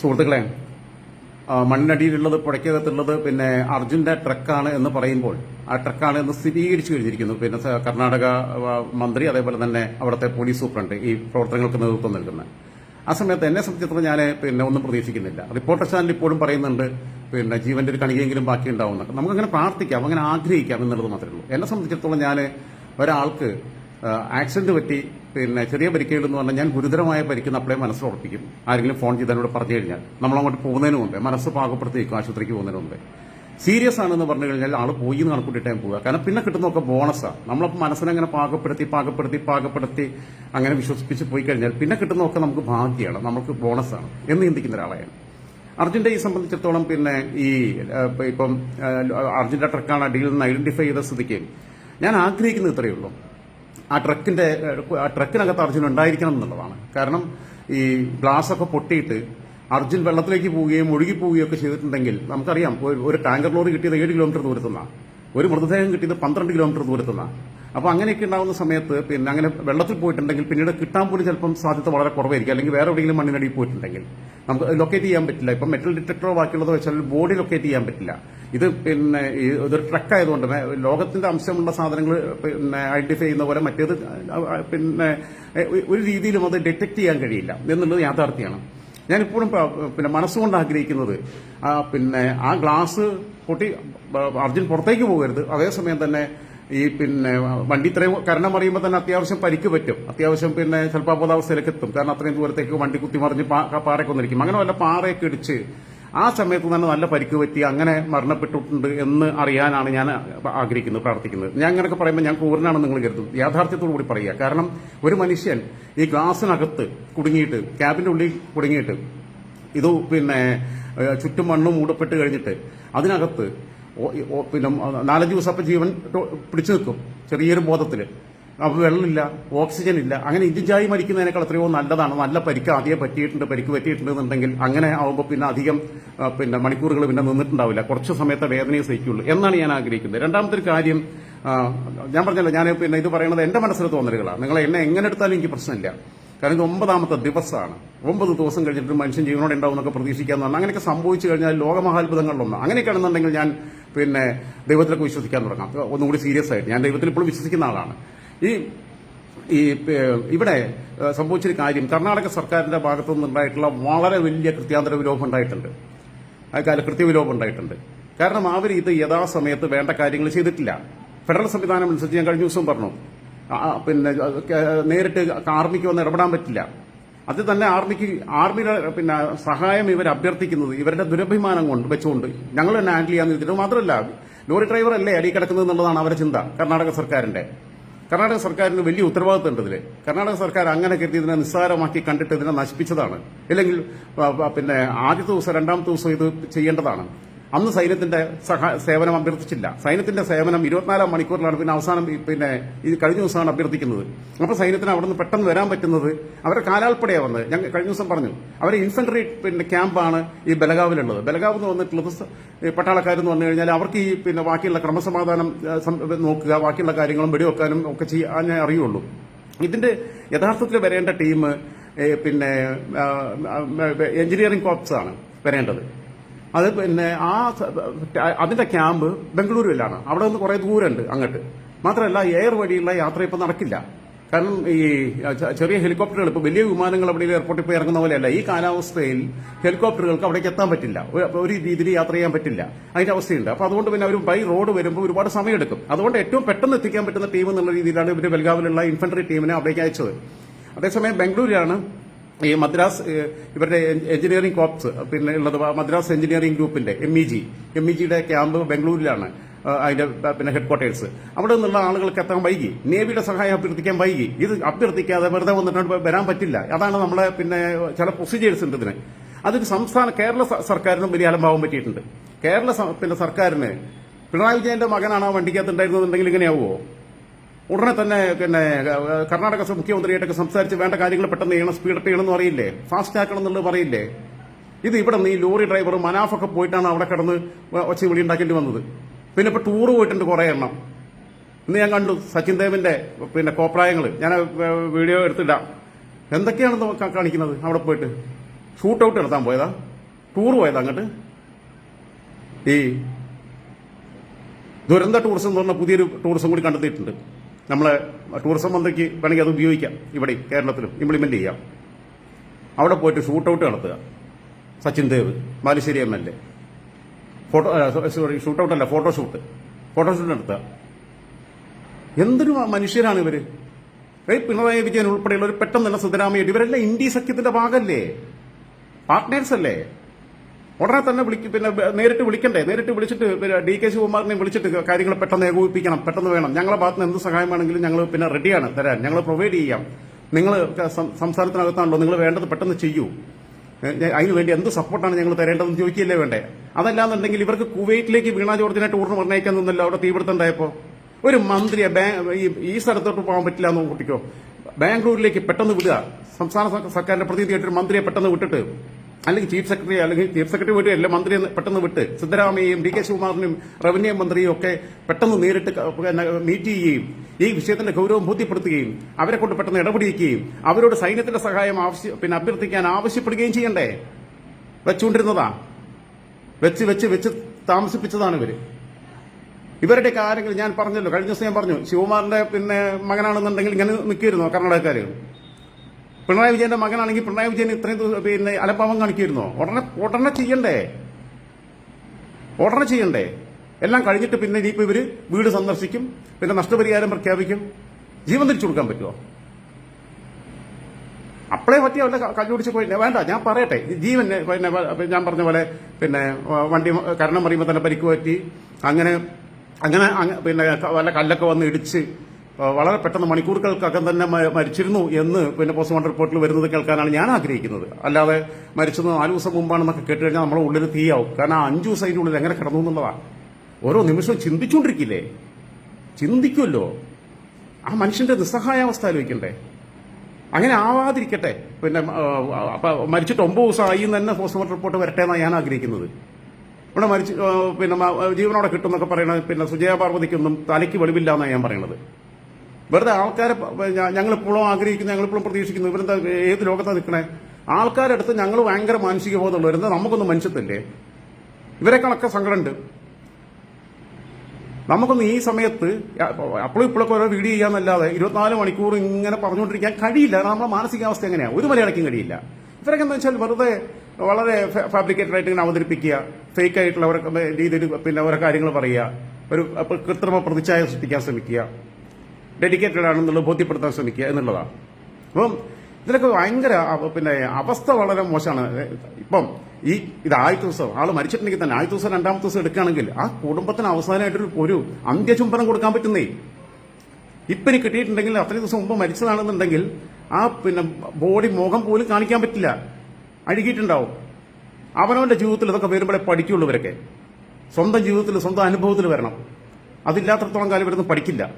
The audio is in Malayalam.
സുഹൃത്തുക്കളെ മണ്ണിനടിയിലുള്ളത് പുഴയ്ക്കകത്തുള്ളത് പിന്നെ അർജുന്റെ ട്രക്കാണ് എന്ന് പറയുമ്പോൾ ആ ട്രക്കാണ് എന്ന് സ്ഥിരീകരിച്ചു കഴിഞ്ഞിരിക്കുന്നു പിന്നെ കർണാടക മന്ത്രി അതേപോലെ തന്നെ അവിടുത്തെ പോലീസ് സൂപ്രണ്ട് ഈ പ്രവർത്തനങ്ങൾക്ക് നേതൃത്വം നൽകുന്നത് ആ സമയത്ത് എന്നെ സംബന്ധിച്ചിടത്തോളം ഞാൻ പിന്നെ ഒന്നും പ്രതീക്ഷിക്കുന്നില്ല. റിപ്പോർട്ടർ ചാനൽ ഇപ്പോഴും പറയുന്നുണ്ട് പിന്നെ ജീവന്റെ ഒരു കണികയെങ്കിലും ബാക്കി ഉണ്ടാവുന്നൊക്കെ നമുക്കങ്ങനെ പ്രാർത്ഥിക്കാം അങ്ങനെ ആഗ്രഹിക്കാം എന്നുള്ളത് മാത്രമേ ഉള്ളൂ. എന്നെ സംബന്ധിച്ചിടത്തോളം ഞാൻ ഒരാൾക്ക് ആക്സിഡന്റ് പറ്റി പിന്നെ ചെറിയ പരിക്കേലെന്ന് പറഞ്ഞാൽ ഞാൻ ഗുരുതരമായ പരിക്കുന്ന അപ്പോഴേ മനസ്സിലുറപ്പിക്കും ആരെങ്കിലും ഫോൺ ചെയ്ത് എന്നോട് പറഞ്ഞു കഴിഞ്ഞാൽ നമ്മൾ അങ്ങോട്ട് പോകുന്നതിന് മുമ്പേ മനസ്സ് പാകപ്പെടുത്തി വയ്ക്കും ആശുപത്രിക്ക് പോകുന്നതിന് മുമ്പേ. സീരിയസ് ആണെന്ന് പറഞ്ഞു കഴിഞ്ഞാൽ ആൾ പോയി എന്ന് കണക്കൂട്ടിട്ടേ പോവുക. കാരണം പിന്നെ കിട്ടുന്നതൊക്കെ ബോണസാണ് നമ്മളപ്പോൾ മനസ്സിനങ്ങനെ പാകപ്പെടുത്തി പാകപ്പെടുത്തി പാകപ്പെടുത്തി അങ്ങനെ വിശ്വസിപ്പിച്ച് പോയി കഴിഞ്ഞാൽ പിന്നെ കിട്ടുന്നതൊക്കെ നമുക്ക് ഭാഗ്യമാണ്. നമുക്ക് ബോണസാണ് എന്ന് ചിന്തിക്കുന്ന ഒരാളെയാണ് അർജുന്റെ ഈ സംബന്ധിച്ചിടത്തോളം പിന്നെ ഈ ഇപ്പം അർജുന്റെ ട്രക്കാണ് അടിയിൽ നിന്ന് ഐഡന്റിഫൈ ചെയ്ത സ്ഥിതിക്ക് ഞാൻ ആഗ്രഹിക്കുന്നത് ഇത്രയേ ഉള്ളൂ. ആ ട്രക്കിന്റെ ആ ട്രക്കിനകത്ത് അർജുൻ ഉണ്ടായിരിക്കണം എന്നുള്ളതാണ്. കാരണം ഈ ഗ്ലാസ് ഒക്കെ പൊട്ടിയിട്ട് അർജുൻ വെള്ളത്തിലേക്ക് പോവുകയും ഒഴുകി പോവുകയും ഒക്കെ ചെയ്തിട്ടുണ്ടെങ്കിൽ നമുക്കറിയാം ഒരു- ടാങ്കർ ലോറി കിട്ടിയത് ഏഴ് കിലോമീറ്റർ ദൂരത്തുനിന്നാണ് ഒരു മൃതദേഹം കിട്ടിയത് പന്ത്രണ്ട് കിലോമീറ്റർ ദൂരത്തുനിന്നാണ് അപ്പോൾ അങ്ങനെയൊക്കെ ഉണ്ടാകുന്ന സമയത്ത് പിന്നെ അങ്ങനെ വെള്ളത്തിൽ പോയിട്ടുണ്ടെങ്കിൽ പിന്നീട് കിട്ടാൻ പോലും ചിലപ്പം സാധ്യത വളരെ കുറവായിരിക്കും. അല്ലെങ്കിൽ വേറെ എവിടെയെങ്കിലും മണ്ണിനടിയിൽ പോയിട്ടുണ്ടെങ്കിൽ നമുക്ക് ലൊക്കേറ്റ് ചെയ്യാൻ പറ്റില്ല. ഇപ്പം മെറ്റൽ ഡിറ്റക്ടറോ ബാക്കിയുള്ളതോ വെച്ചാൽ ബോഡി ലൊക്കേറ്റ് ചെയ്യാൻ പറ്റില്ല. ഇത് പിന്നെ ഇതൊരു ട്രക്ക് ആയതുകൊണ്ട് തന്നെ ലോകത്തിന്റെ അംശമുള്ള സാധനങ്ങൾ പിന്നെ ഐഡന്റിഫൈ ചെയ്യുന്ന പോലെ മറ്റേത് പിന്നെ ഒരു രീതിയിലും അത് ഡിറ്റക്ട് ചെയ്യാൻ കഴിയില്ല എന്നുള്ളത് യാഥാർത്ഥ്യമാണ്. ഞാനിപ്പോഴും പിന്നെ മനസ്സുകൊണ്ട് ആഗ്രഹിക്കുന്നത് പിന്നെ ആ ഗ്ലാസ് പൊട്ടി അർജുൻ പുറത്തേക്ക് പോകരുത്. അതേസമയം തന്നെ ഈ പിന്നെ വണ്ടി ഇത്രയും കരണം അറിയുമ്പോൾ തന്നെ അത്യാവശ്യം പരിക്ക് പറ്റും. അത്യാവശ്യം പിന്നെ ചിലപ്പോൾ അബോധാവസ്ഥയിലേക്ക് എത്തും. കാരണം അത്രയും ദൂരത്തേക്ക് വണ്ടി കുത്തിമറിഞ്ഞ് പാറയൊക്കെ ഒന്നിരിക്കും അങ്ങനെ വല്ല പാറയൊക്കെ ഇടിച്ച് ആ സമയത്ത് തന്നെ നല്ല പരിക്ക് പറ്റി അങ്ങനെ മരണപ്പെട്ടിട്ടുണ്ട് എന്ന് അറിയാനാണ് ഞാൻ ആഗ്രഹിക്കുന്നത് പ്രാർത്ഥിക്കുന്നത്. ഞാൻ അങ്ങനെയൊക്കെ പറയുമ്പോൾ ഞാൻ ക്രൂരനാണെന്ന് നിങ്ങൾ കരുതും. യാഥാർത്ഥ്യത്തോടു കൂടി പറയുക. കാരണം ഒരു മനുഷ്യൻ ഈ ഗ്ലാസിനകത്ത് കുടുങ്ങിയിട്ട് ക്യാബിന്റെ ഉള്ളിൽ കുടുങ്ങിയിട്ട് ഇത് പിന്നെ ചുറ്റും മണ്ണും മൂടപ്പെട്ട് കഴിഞ്ഞിട്ട് അതിനകത്ത് പിന്നെ നാലഞ്ച് ദിവസം അപ്പം ജീവൻ പിടിച്ചു നിൽക്കും ചെറിയൊരു ബോധത്തിൽ അപ്പോൾ വെള്ളമില്ല ഓക്സിജൻ ഇല്ല അങ്ങനെ ഇഞ്ചിഞ്ചായി മരിക്കുന്നതിനേക്കാൾ എത്രയോ നല്ലതാണ്. നല്ല പരിക്ക് ആദ്യം പറ്റിയിട്ടുണ്ട് പരിക്ക് പറ്റിയിട്ടുണ്ടെന്നുണ്ടെങ്കിൽ അങ്ങനെ ആവുമ്പോൾ പിന്നെ അധികം പിന്നെ മണിക്കൂറുകൾ പിന്നെ നിന്നിട്ടുണ്ടാവില്ല. കുറച്ച് സമയത്തെ വേദനയെ സഹിക്കുള്ളൂ എന്നാണ് ഞാൻ ആഗ്രഹിക്കുന്നത്. രണ്ടാമത്തെ ഒരു കാര്യം ഞാൻ പറഞ്ഞല്ലോ ഞാൻ പിന്നെ ഇത് പറയുന്നത് എന്റെ മനസ്സിൽ തോന്നലുകളാണ്. നിങ്ങൾ എന്നെ എങ്ങനെ എടുത്താലും എനിക്ക് പ്രശ്നമില്ല. കാരണം ഇത് ഒമ്പതാമത്തെ ദിവസമാണ്. ഒമ്പത് ദിവസം കഴിഞ്ഞിട്ട് മനുഷ്യൻ ജീവനോടെ ഉണ്ടാവും എന്നൊക്കെ പ്രതീക്ഷിക്കാന്ന് പറഞ്ഞാൽ അങ്ങനെയൊക്കെ സംഭവിച്ചു കഴിഞ്ഞാൽ ലോകമഹാത്ഭുതങ്ങളിലൊന്ന്. അങ്ങനെയൊക്കെയാണെന്നുണ്ടെങ്കിൽ ഞാൻ പിന്നെ ദൈവത്തിലൊക്കെ വിശ്വസിക്കാൻ തുടങ്ങാം. ഒന്നുകൂടി സീരിയസ് ആയിട്ട്. ഞാൻ ദൈവത്തിൽ ഇപ്പോഴും വിശ്വസിക്കുന്ന ആളാണ്. ഈ ഈ ഇവിടെ സംഭവിച്ചൊരു കാര്യം. കർണാടക സർക്കാരിന്റെ ഭാഗത്തു നിന്നുണ്ടായിട്ടുള്ള വളരെ വലിയ കൃത്യാന്തര വിലോപം ഉണ്ടായിട്ടുണ്ട്. അക്കാല കൃത്യവിലോപം ഉണ്ടായിട്ടുണ്ട്. കാരണം അവർ ഇത് യഥാസമയത്ത് വേണ്ട കാര്യങ്ങൾ ചെയ്തിട്ടില്ല. ഫെഡറൽ സംവിധാനം അനുസരിച്ച് ഞാൻ കഴിഞ്ഞ ദിവസം പറഞ്ഞു. പിന്നെ നേരിട്ട് ആർമിക്ക് വന്ന് ഇടപെടാൻ പറ്റില്ല. അത് തന്നെ ആർമിക്ക് ആർമിയുടെ പിന്നെ സഹായം ഇവർ അഭ്യർത്ഥിക്കുന്നത് ഇവരുടെ ദുരഭിമാനം കൊണ്ട് വെച്ചുകൊണ്ട്. ഞങ്ങൾ തന്നെ ഹാൻഡിൽ ചെയ്യാൻ ഇതിന് മാത്രമല്ല ലോറി ഡ്രൈവർ അല്ലേ അടി കിടക്കുന്നത് എന്നുള്ളതാണ് അവരുടെ ചിന്ത കർണാടക സർക്കാരിന്റെ. കർണാടക സർക്കാരിന് വലിയ ഉത്തരവാദിത്വം ഉണ്ട് ഇതിൽ കർണാടക സർക്കാർ അങ്ങനെ കരുതി ഇതിനെ നിസ്സാരമാക്കി കണ്ടിട്ട് ഇതിനെ നശിപ്പിച്ചതാണ്. ഇല്ലെങ്കിൽ പിന്നെ ആദ്യത്തെ ദിവസം രണ്ടാമത്തെ ദിവസം ഇത് ചെയ്യേണ്ടതാണ്. അന്ന് സൈന്യത്തിന്റെ സേവനം അഭ്യർത്ഥിച്ചില്ല. സൈന്യത്തിന്റെ സേവനം ഇരുപത്തിനാലാം മണിക്കൂറിലാണ് പിന്നെ അവസാനം പിന്നെ ഈ കഴിഞ്ഞ ദിവസമാണ് അഭ്യർത്ഥിക്കുന്നത്. അപ്പൊ സൈന്യത്തിന് അവിടെ നിന്ന് പെട്ടെന്ന് വരാൻ പറ്റുന്നത് അവരെ കാലാൽപ്പടയാണ് വന്നത്. ഞങ്ങൾ കഴിഞ്ഞ ദിവസം പറഞ്ഞു അവരെ ഇൻഫൻട്രി പിന്നെ ക്യാമ്പാണ് ഈ ബലഗാവിലുള്ളത്. ബലഗാവ് എന്ന് വന്നിട്ടുള്ളത് പട്ടാളക്കാരെന്ന് പറഞ്ഞു കഴിഞ്ഞാൽ അവർക്ക് ഈ പിന്നെ ബാക്കിയുള്ള ക്രമസമാധാനം നോക്കുക ബാക്കിയുള്ള കാര്യങ്ങളും വെടിവെക്കാനും ഒക്കെ ചെയ്യാനേ അറിയുള്ളൂ. ഇതിന്റെ യഥാർത്ഥത്തിൽ വരേണ്ട ടീം പിന്നെ എഞ്ചിനീയറിംഗ് കോപ്സ് ആണ് വരേണ്ടത്. അത് പിന്നെ ആ അതിന്റെ ക്യാമ്പ് ബംഗളൂരുവിലാണ്. അവിടെ നിന്ന് കുറെ ദൂരമുണ്ട് അങ്ങോട്ട്. മാത്രമല്ല എയർ വഴിയുള്ള യാത്ര ഇപ്പം നടക്കില്ല. കാരണം ഈ ചെറിയ ഹെലികോപ്റ്ററുകൾ ഇപ്പോൾ വലിയ വിമാനങ്ങൾ അവിടെ എയർപോർട്ടിൽ പോയി ഇറങ്ങുന്ന പോലെയല്ല. ഈ കാലാവസ്ഥയിൽ ഹെലികോപ്റ്ററുകൾക്ക് അവിടേക്ക് എത്താൻ പറ്റില്ല. ഒരു- രീതിയിൽ യാത്ര ചെയ്യാൻ പറ്റില്ല. അതിന്റെ അവസ്ഥയുണ്ട്. അപ്പോൾ അതുകൊണ്ട് പിന്നെ അവർ ബൈ റോഡ് വരുമ്പോൾ ഒരുപാട് സമയമെടുക്കും. അതുകൊണ്ട് ഏറ്റവും പെട്ടെന്ന് എത്തിക്കാൻ പറ്റുന്ന ടീം എന്നുള്ള രീതിയിലാണ് ഇവർ ബൽഗാവിലുള്ള ഇൻഫൻട്രി ടീമിനെ അവിടേക്ക് അയച്ചത്. അതേസമയം ബാംഗ്ലൂരിലാണ് ഈ മദ്രാസ് ഇവരുടെ എഞ്ചിനീയറിംഗ് കോപ്സ് പിന്നെ ഉള്ളത് മദ്രാസ് എഞ്ചിനീയറിംഗ് ഗ്രൂപ്പിന്റെ M E G M E ജിയുടെ ക്യാമ്പ് ബംഗളൂരിലാണ് അതിന്റെ പിന്നെ ഹെഡ്ക്വാർട്ടേഴ്സ്. അവിടെ നിന്നുള്ള ആളുകൾക്ക് എത്താൻ വൈകി. നേവിയുടെ സഹായം അഭ്യർത്ഥിക്കാൻ വൈകി. ഇത് അഭ്യർത്ഥിക്കാതെ വെറുതെ വന്നിട്ട് വരാൻ പറ്റില്ല. അതാണ് നമ്മളെ പിന്നെ ചില പ്രൊസീജിയേഴ്സ് ഉണ്ട് ഇതിന്. അതൊരു സംസ്ഥാന കേരള സർക്കാരിനും വലിയ അലംഭാവം പറ്റിയിട്ടുണ്ട്. കേരള പിന്നെ സർക്കാരിന് പിണറായി വിജയന്റെ മകനാണ് ആ വണ്ടിക്കകത്ത് ഉണ്ടായിരുന്നുണ്ടെങ്കിൽ ഇങ്ങനെയാവുമോ ഉടനെ തന്നെ പിന്നെ കർണാടക മുഖ്യമന്ത്രിയായിട്ടൊക്കെ സംസാരിച്ച് വേണ്ട കാര്യങ്ങൾ പെട്ടെന്ന് ചെയ്യണം സ്പീഡപ്പ് ചെയ്യണമെന്ന് പറയില്ലേ? ഫാസ്റ്റ് ആക്കണം എന്നുള്ളത് പറയില്ലേ? ഇത് ഇവിടെ നിന്ന് ഈ ലോറി ഡ്രൈവർ മനാഫൊക്കെ പോയിട്ടാണ് അവിടെ കിടന്ന് ഒച്ച വിളി ഉണ്ടാക്കേണ്ടി വന്നത്. പിന്നെ ഇപ്പൊ ടൂർ പോയിട്ടുണ്ട് കുറെ എണ്ണം. ഇന്ന് ഞാൻ കണ്ടു സച്ചിൻ ദേവിന്റെ പിന്നെ കോപ്രായങ്ങൾ ഞാൻ വീഡിയോ എടുത്തിടാം എന്തൊക്കെയാണെന്ന് കാണിക്കുന്നത് അവിടെ പോയിട്ട്? ഷൂട്ട് ഔട്ട് നടത്താൻ പോയതാ? ടൂർ പോയതാ അങ്ങോട്ട്? ഈ ദുരന്ത ടൂറിസം എന്ന് പറഞ്ഞ പുതിയൊരു ടൂറിസം കൂടി കണ്ടെത്തിയിട്ടുണ്ട്. നമ്മളെ ടൂറിസം മന്ത്രിക്ക് വേണമെങ്കിൽ അത് ഉപയോഗിക്കാം. ഇവിടെ കേരളത്തിലും ഇംപ്ലിമെന്റ് ചെയ്യാം. അവിടെ പോയിട്ട് ഷൂട്ട് ഔട്ട് നടത്തുക. Sachin Dev Balussery M L A. Photo sorry shoot out അല്ല ഫോട്ടോഷൂട്ട് ഫോട്ടോഷൂട്ട് നടത്തുക. എന്തൊരു മനുഷ്യരാണ് ഇവർ? പിണറായി വിജയൻ ഉൾപ്പെടെയുള്ള ഒരു പെട്ടെന്ന് തന്നെ സിദ്ധരാമയ്യ ഇവരെല്ലാം ഇന്ത്യ സഖ്യത്തിന്റെ ഭാഗമല്ലേ പാർട്ട്നേഴ്സ് അല്ലേ? ഉടനെ തന്നെ വിളിക്കും പിന്നെ നേരിട്ട് വിളിക്കണ്ടേ? നേരിട്ട് വിളിച്ചിട്ട് ഡി കെ ശിവകുമാറിനെ വിളിച്ചിട്ട് കാര്യങ്ങൾ പെട്ടെന്ന് ഏകോപിപ്പിക്കണം പെട്ടെന്ന് വേണം. ഞങ്ങളെ ഭാഗത്ത് നിന്ന് എന്ത് സഹായം വേണമെങ്കിലും ഞങ്ങൾ പിന്നെ റെഡിയാണ് തരാൻ. ഞങ്ങൾ പ്രൊവൈഡ് ചെയ്യാം. നിങ്ങൾ സംസ്ഥാനത്തിനകത്താണല്ലോ നിങ്ങൾ വേണ്ടത് പെട്ടെന്ന് ചെയ്യൂ. അതിന് വേണ്ടി എന്ത് സപ്പോർട്ടാണ് ഞങ്ങൾ തരേണ്ടതെന്ന് ചോദിക്കില്ലേ വേണ്ടേ? അതല്ലാന്നുണ്ടെങ്കിൽ ഇവർക്ക് കുവൈറ്റിലേക്ക് വീണ ജോർജിനെ ടൂറിന് പറഞ്ഞേക്കാൻ നിന്നല്ലോ അവിടെ തീപിടുത്തുണ്ടായപ്പോ ഒരു മന്ത്രിയെ ഈ സ്ഥലത്തോട്ട് പോകാൻ പറ്റില്ല എന്ന് കുട്ടിക്കോ ബാംഗ്ലൂരിലേക്ക് പെട്ടെന്ന് വിടുക. സംസ്ഥാന സർക്കാരിന്റെ പ്രതിനിധിയായിട്ട് ഒരു മന്ത്രിയെ പെട്ടെന്ന് വിട്ടിട്ട് അല്ലെങ്കിൽ ചീഫ് സെക്രട്ടറി അല്ലെങ്കിൽ ചീഫ് സെക്രട്ടറി വിട്ട് എല്ലാ മന്ത്രിയും പെട്ടെന്ന് വിട്ട് സിദ്ധരാമയ്യയും ഡി കെ ശിവകുമാറിനും റവന്യൂ മന്ത്രിയും ഒക്കെ പെട്ടെന്ന് നേരിട്ട് മീറ്റ് ചെയ്യുകയും ഈ വിഷയത്തിന്റെ ഗൗരവം ബോധ്യപ്പെടുത്തുകയും അവരെ കൊണ്ട് പെട്ടെന്ന് ഇടപെടിക്കുകയും അവരോട് സൈന്യത്തിന്റെ സഹായം ആവശ്യ പിന്നെ അഭ്യർത്ഥിക്കാൻ ആവശ്യപ്പെടുകയും ചെയ്യണ്ടേ? വെച്ചുകൊണ്ടിരുന്നതാ. വെച്ച് വെച്ച് വെച്ച് താമസിപ്പിച്ചതാണ് ഇവർ. ഇവരുടെ കാര്യങ്ങൾ ഞാൻ പറഞ്ഞല്ലോ കഴിഞ്ഞ ദിവസം ഞാൻ പറഞ്ഞു ശിവകുമാറിന്റെ പിന്നെ മകനാണെന്നുണ്ടെങ്കിൽ ഇങ്ങനെ നിൽക്കുമായിരുന്നോ കർണാടകക്കാര്. പിണറായി വിജയന്റെ മകനാണെങ്കിൽ പിണറായി വിജയൻ ഇത്രയും പിന്നെ അലപ്പാവം കാണിക്കുമായിരുന്നോ? ഉടനെ ഉടനെ ചെയ്യണ്ടേ? ഉടനെ ചെയ്യണ്ടേ? എല്ലാം കഴിഞ്ഞിട്ട് പിന്നെ ഇനിയിപ്പോ ഇവർ വീട് സന്ദർശിക്കും പിന്നെ നഷ്ടപരിഹാരം പ്രഖ്യാപിക്കും. ജീവൻ തിരിച്ചു കൊടുക്കാൻ പറ്റുമോ അപ്പളേ പറ്റിയ വല്ല കല്ലുപിടിച്ച് പോയി. വേണ്ട ഞാൻ പറയട്ടെ. ജീവൻ പിന്നെ ഞാൻ പറഞ്ഞ പോലെ പിന്നെ വണ്ടി കരണം പറയുമ്പോൾ തന്നെ പരിക്ക് പറ്റി. അങ്ങനെ അങ്ങനെ പിന്നെ വല്ല കല്ലൊക്കെ വന്ന് ഇടിച്ച് വളരെ പെട്ടെന്ന് മണിക്കൂറുകൾക്കകം തന്നെ മരിച്ചിരുന്നു എന്ന് പിന്നെ പോസ്റ്റ്മോർട്ടം റിപ്പോർട്ടിൽ വരുന്നത് കേൾക്കാനാണ് ഞാൻ ആഗ്രഹിക്കുന്നത്. അല്ലാതെ മരിച്ചത് നാല് ദിവസം മുമ്പാണെന്നൊക്കെ കേട്ട് കഴിഞ്ഞാൽ നമ്മളെ ഉള്ളിൽ തീയാവും. കാരണം ആ അഞ്ചു ദിവസം ഉള്ളിൽ എങ്ങനെ കിടന്നു എന്നുള്ളതാണ്. ഓരോ നിമിഷവും ചിന്തിച്ചുകൊണ്ടിരിക്കില്ലേ? ചിന്തിക്കുമല്ലോ. ആ മനുഷ്യന്റെ നിസ്സഹായാവസ്ഥ ആലോചിക്കണ്ടേ? അങ്ങനെ ആവാതിരിക്കട്ടെ. പിന്നെ മരിച്ചിട്ട് ഒമ്പത് ദിവസം ആയി തന്നെ പോസ്റ്റ്മോർട്ടം റിപ്പോർട്ട് വരട്ടെ എന്നാണ് ഞാൻ ആഗ്രഹിക്കുന്നത്. ഇവിടെ മരിച്ചു പിന്നെ ജീവനോടെ കിട്ടുമെന്നൊക്കെ പറയണത് പിന്നെ സുജയ പാർവതിക്കൊന്നും തലയ്ക്ക് വെളിവില്ല എന്നാണ് ഞാൻ പറയണത് വെറുതെ ആൾക്കാരെ ഞങ്ങൾ ഞങ്ങളിപ്പോഴും ആഗ്രഹിക്കുന്നു ഞങ്ങൾ ഞങ്ങളിപ്പോഴും പ്രതീക്ഷിക്കുന്നു. ഇവരെന്താ ഏത് ലോകത്താണ് നിൽക്കണേ? ആൾക്കാരുടെ അടുത്ത് ഞങ്ങൾ ഭയങ്കര മാനസിക ബോധമുള്ളൂ എന്താ നമുക്കൊന്നും മനുഷ്യത്തില്ലേ ഇവരെക്കാളൊക്കെ സങ്കടമുണ്ട്. നമുക്കൊന്ന് ഈ സമയത്ത് അപ്പോഴും ഇപ്പോഴൊക്കെ ഓരോ വീഡിയോ ചെയ്യാന്നല്ലാതെ ഇരുപത്തിനാല് മണിക്കൂർ ഇങ്ങനെ പറഞ്ഞുകൊണ്ടിരിക്കാൻ കഴിയില്ല. നമ്മുടെ മാനസികാവസ്ഥ എങ്ങനെയാ? ഒരു മലയാളിക്കും കഴിയില്ല. ഇവരൊക്കെ എന്താ വെച്ചാൽ വെറുതെ വളരെ ഫാബ്രിക്കേറ്റഡ് ആയിട്ട് ഇങ്ങനെ അവതരിപ്പിക്കുക ഫേക്ക് ആയിട്ടുള്ള രീതിയിൽ പിന്നെ ഓരോ കാര്യങ്ങൾ പറയുക ഒരു കൃത്രിമ പ്രതിച്ഛായ സൃഷ്ടിക്കാൻ ശ്രമിക്കുക. ഡെഡിക്കേറ്റഡ് ആണെന്നുള്ളത് ബോധ്യപ്പെടുത്താൻ ശ്രമിക്കുക എന്നുള്ളതാണ്. അപ്പം ഇതിലൊക്കെ ഭയങ്കര പിന്നെ അവസ്ഥ വളരെ മോശമാണ്. ഇപ്പം ഈ ഇത് ആദ്യത്തെ ദിവസം ആൾ മരിച്ചിട്ടുണ്ടെങ്കിൽ തന്നെ ആദ്യത്തെ ദിവസം രണ്ടാമത്തെ ദിവസം എടുക്കുകയാണെങ്കിൽ ആ കുടുംബത്തിന് അവസാനമായിട്ടൊരു ഒരു അന്ത്യചുംബനം കൊടുക്കാൻ പറ്റുന്നേ. ഇപ്പം ഇനി കിട്ടിയിട്ടുണ്ടെങ്കിൽ അത്രയും ദിവസം മുമ്പ് മരിച്ചതാണെന്നുണ്ടെങ്കിൽ ആ പിന്നെ ബോഡി മുഖം പോലും കാണിക്കാൻ പറ്റില്ല. അഴുകിയിട്ടുണ്ടാവും. അവനവന്റെ ജീവിതത്തിൽ ഇതൊക്കെ വരുമ്പോഴേ പഠിക്കുള്ളൂ ഇവരൊക്കെ. സ്വന്തം ജീവിതത്തിൽ സ്വന്തം അനുഭവത്തിൽ വരണം. അതില്ലാത്തടത്തോളം കാലം ഇവരൊന്നും പഠിക്കില്ല.